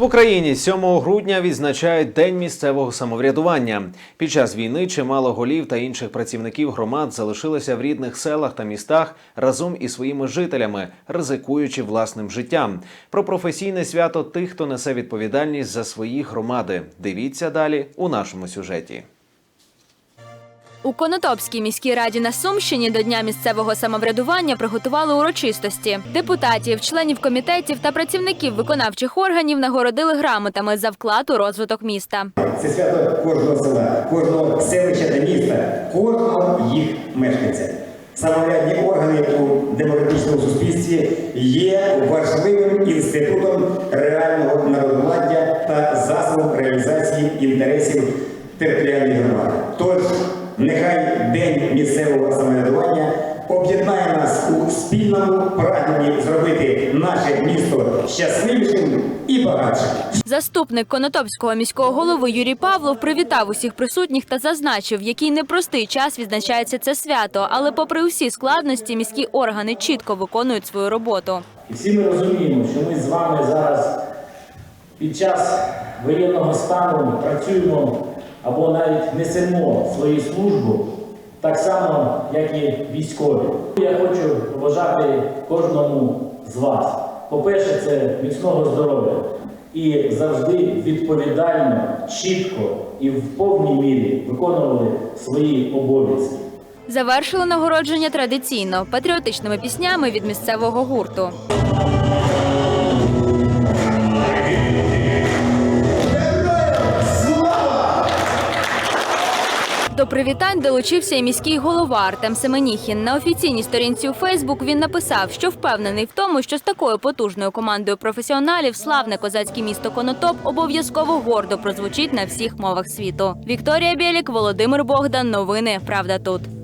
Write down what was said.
В Україні 7 грудня відзначають День місцевого самоврядування. Під час війни чимало голів та інших працівників громад залишилися в рідних селах та містах разом із своїми жителями, ризикуючи власним життям. Про професійне свято тих, хто несе відповідальність за свої громади. Дивіться далі у нашому сюжеті. У Конотопській міській раді на Сумщині до Дня місцевого самоврядування приготували урочистості. Депутатів, членів комітетів та працівників виконавчих органів нагородили грамотами за вклад у розвиток міста. Це свято кожного села, кожного селища та міста, кожного їх мешканця. Самоврядні органи у демократичному суспільстві є важливим інститутом реального народовладдя та засобом реалізації інтересів територіальних громад. Тож нехай День місцевого самоврядування об'єднає нас у спільному прагненні зробити наше місто щасливішим і багатшим. Заступник Конотопського міського голови Юрій Павлов привітав усіх присутніх та зазначив, в який непростий час відзначається це свято, але попри усі складності, міські органи чітко виконують свою роботу. І всі ми розуміємо, що ми з вами зараз під час воєнного стану працюємо або навіть несемо свою службу так само, як і військові. Я хочу побажати кожному з вас. По-перше, це міцного здоров'я і завжди відповідально, чітко і в повній мірі виконували свої обов'язки. Завершили нагородження традиційно патріотичними піснями від місцевого гурту. До привітань долучився і міський голова Артем Семеніхін. На офіційній сторінці у Фейсбук він написав, що впевнений в тому, що з такою потужною командою професіоналів славне козацьке місто Конотоп обов'язково гордо прозвучить на всіх мовах світу. Вікторія Білік, Володимир Богдан. Новини Правда тут.